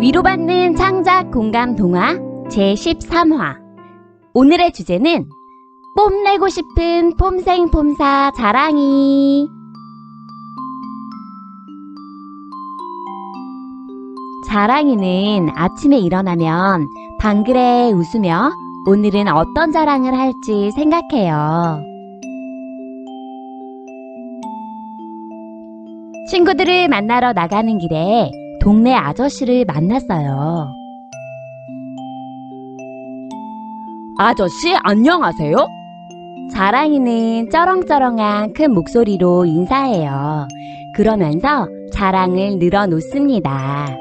위로받는 창작 공감 동화 제13화 오늘의 주제는 뽐내고 싶은 폼생폼사 자랑이 자랑이는 아침에 일어나면 방글에 웃으며 오늘은 어떤 자랑을 할지 생각해요. 친구들을 만나러 나가는 길에 동네 아저씨를 만났어요. 아저씨, 안녕하세요? 자랑이는 쩌렁쩌렁한 큰 목소리로 인사해요. 그러면서 자랑을 늘어놓습니다.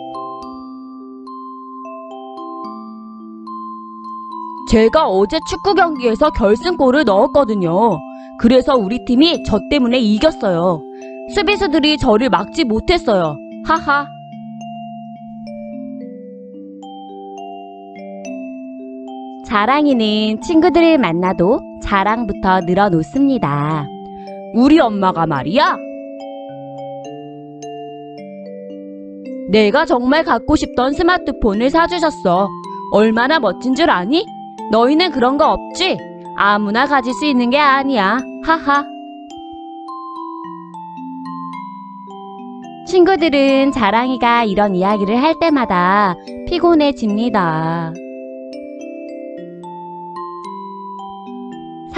제가 어제 축구 경기에서 결승골을 넣었거든요. 그래서 우리 팀이 저 때문에 이겼어요. 수비수들이 저를 막지 못했어요. 하하. 자랑이는 친구들을 만나도 자랑부터 늘어놓습니다. 우리 엄마가 말이야. 내가 정말 갖고 싶던 스마트폰을 사주셨어. 얼마나 멋진 줄 아니? 너희는 그런 거 없지? 아무나 가질 수 있는 게 아니야. 하하. 친구들은 자랑이가 이런 이야기를 할 때마다 피곤해집니다.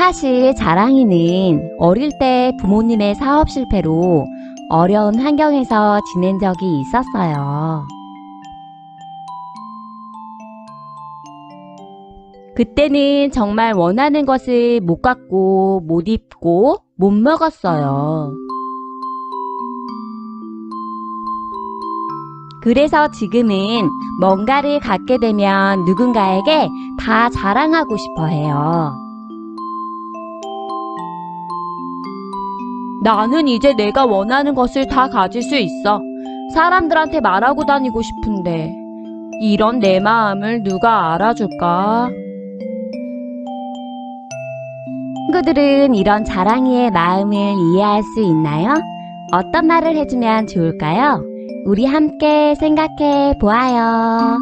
사실 자랑이는 어릴 때 부모님의 사업 실패로 어려운 환경에서 지낸 적이 있었어요. 그때는 정말 원하는 것을 못 갖고, 못 입고, 못 먹었어요. 그래서 지금은 뭔가를 갖게 되면 누군가에게 다 자랑하고 싶어 해요. 나는 이제 내가 원하는 것을 다 가질 수 있어. 사람들한테 말하고 다니고 싶은데, 이런 내 마음을 누가 알아줄까? 친구들은 이런 자랑이의 마음을 이해할 수 있나요? 어떤 말을 해주면 좋을까요? 우리 함께 생각해 보아요.